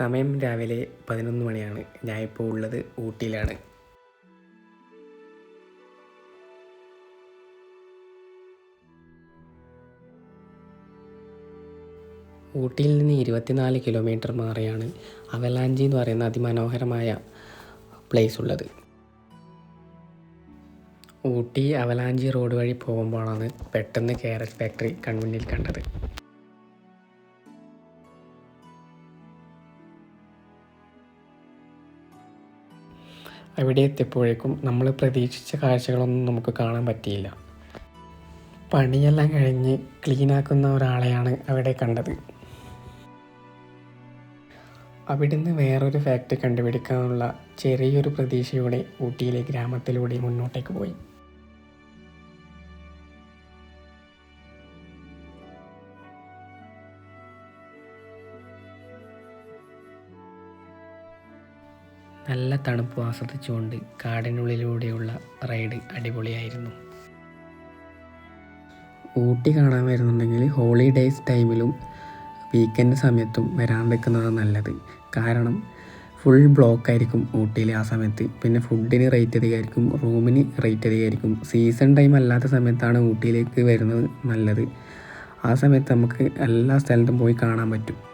സമയം രാവിലെ പതിനൊന്ന് മണിയാണ്. ഞാൻ ഇപ്പോൾ ഉള്ളത് ഊട്ടിയിലാണ്. ഊട്ടിയിൽ നിന്ന് ഇരുപത്തിനാല് കിലോമീറ്റർ മാറിയാണ് അവലാഞ്ചി എന്ന് പറയുന്ന അതിമനോഹരമായ പ്ലേസ് ഉള്ളത്. ഊട്ടി അവലാഞ്ചി റോഡ് വഴി പോകുമ്പോഴാണ് പെട്ടെന്ന് കാരറ്റ് ഫാക്ടറി കൺമുന്നിൽ കണ്ടത്. അവിടെ എത്തിയപ്പോഴേക്കും നമ്മൾ പ്രതീക്ഷിച്ച കാഴ്ചകളൊന്നും നമുക്ക് കാണാൻ പറ്റിയില്ല. പണിയെല്ലാം കഴിഞ്ഞ് ക്ലീനാക്കുന്ന ഒരാളെയാണ് അവിടെ കണ്ടത്. അവിടുന്ന് വേറൊരു ഫാക്ടറി കണ്ടുപിടിക്കാനുള്ള ചെറിയൊരു പ്രതീക്ഷയോടെ ഊട്ടിയിലെ ഗ്രാമത്തിലൂടെ മുന്നോട്ടേക്ക് പോയി. നല്ല തണുപ്പ് ആസ്വദിച്ചുകൊണ്ട് കാടിനുള്ളിലൂടെയുള്ള റൈഡ് അടിപൊളിയായിരുന്നു. ഊട്ടി കാണാൻ വരുന്നുണ്ടെങ്കിൽ ഹോളിഡേയ്സ് ടൈമിലും വീക്കെൻഡ് സമയത്തും വരാൻ വെക്കുന്നതാണ് നല്ലത്. കാരണം ഫുൾ ബ്ലോക്ക് ആയിരിക്കും ഊട്ടിയിൽ ആ സമയത്ത്. പിന്നെ ഫുഡിന് റേറ്റ് അധികമായിരിക്കും റൂമിന് റേറ്റ് അധികമായിരിക്കും. സീസൺ ടൈം അല്ലാത്ത സമയത്താണ് ഊട്ടിയിലേക്ക് വരുന്നത് നല്ലത്. ആ സമയത്ത് നമുക്ക് എല്ലാ സ്ഥലത്തും പോയി കാണാൻ പറ്റും.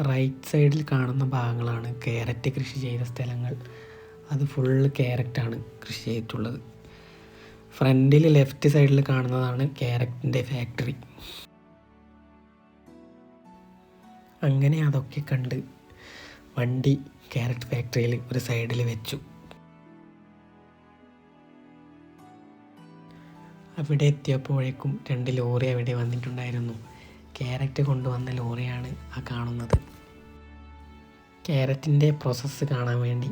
റൈറ്റ് സൈഡിൽ കാണുന്ന ഭാഗങ്ങളാണ് ക്യാരറ്റ് കൃഷി ചെയ്ത സ്ഥലങ്ങൾ. അത് ഫുള്ള് ക്യാരറ്റാണ് കൃഷി ചെയ്തിട്ടുള്ളത്. ഫ്രണ്ടിൽ ലെഫ്റ്റ് സൈഡിൽ കാണുന്നതാണ് ക്യാരറ്റിന്റെ ഫാക്ടറി അങ്ങനെ അതൊക്കെ കണ്ട് വണ്ടി ക്യാരറ്റ് ഫാക്ടറിയിൽ ഒരു സൈഡിൽ വെച്ചു. അവിടെ എത്തിയപ്പോഴേക്കും രണ്ട് ലോറി അവിടെ വന്നിട്ടുണ്ടായിരുന്നു. ക്യാരറ്റ് കൊണ്ടുവന്ന ലോറിയാണ് ആ കാണുന്നത്. ക്യാരറ്റിന്റെ പ്രോസസ്സ് കാണാൻ വേണ്ടി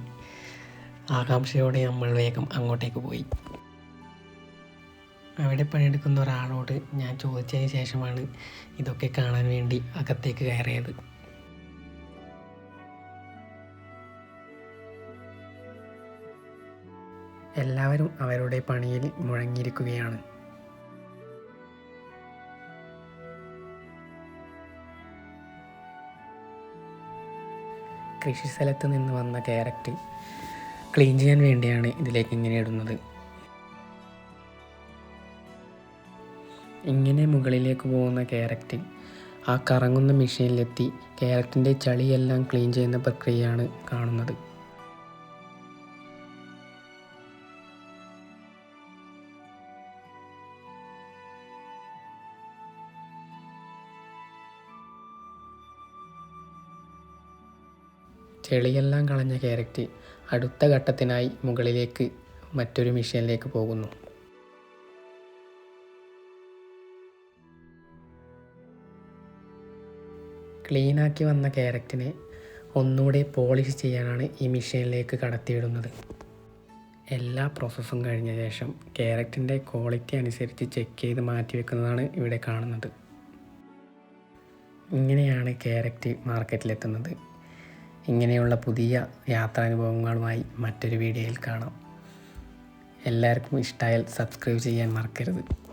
ആകാംക്ഷയോടെ നമ്മൾ വേഗം അങ്ങോട്ടേക്ക് പോയി. അവിടെ പണിയെടുക്കുന്ന ഒരാളോട് ഞാൻ ചോദിച്ചതിന് ശേഷമാണ് ഇതൊക്കെ കാണാൻ വേണ്ടി അകത്തേക്ക് കയറിയത്. എല്ലാവരും അവരുടെ പണിയിൽ മുഴങ്ങിയിരിക്കുകയാണ്. കൃഷി സ്ഥലത്ത് നിന്ന് വന്ന ക്യാരറ്റ് ക്ലീൻ ചെയ്യാൻ വേണ്ടിയാണ് ഇതിലേക്ക് ഇങ്ങനെ ഇടുന്നത്. ഇങ്ങനെ മുകളിലേക്ക് പോകുന്ന ക്യാരറ്റ് ആ കറങ്ങുന്ന മെഷീനിലെത്തി ക്യാരറ്റിന്റെ ചളിയെല്ലാം ക്ലീൻ ചെയ്യുന്ന പ്രക്രിയയാണ് കാണുന്നത്. ചെളിയെല്ലാം കളഞ്ഞ ക്യാരറ്റ് അടുത്ത ഘട്ടത്തിനായി മുകളിലേക്ക് മറ്റൊരു മെഷീനിലേക്ക് പോകുന്നു. ക്ലീനാക്കി വന്ന ക്യാരറ്റിനെ ഒന്നുകൂടെ പോളിഷ് ചെയ്യാനാണ് ഈ മെഷീനിലേക്ക് കടത്തിയിടുന്നത് എല്ലാ പ്രോസസ്സും കഴിഞ്ഞ ശേഷം ക്യാരറ്റിന്റെ ക്വാളിറ്റി അനുസരിച്ച് ചെക്ക് ചെയ്ത് മാറ്റി വെക്കുന്നതാണ് ഇവിടെ കാണുന്നത്. ഇങ്ങനെയാണ് ക്യാരറ്റ് മാർക്കറ്റിലെത്തുന്നത്. ഇങ്ങനെയുള്ള പുതിയ യാത്രാനുഭവങ്ങളുമായി മറ്റൊരു വീഡിയോയിൽ കാണാം. എല്ലാവർക്കും ഇഷ്ടമായാൽ സബ്സ്ക്രൈബ് ചെയ്യാൻ മറക്കരുത്.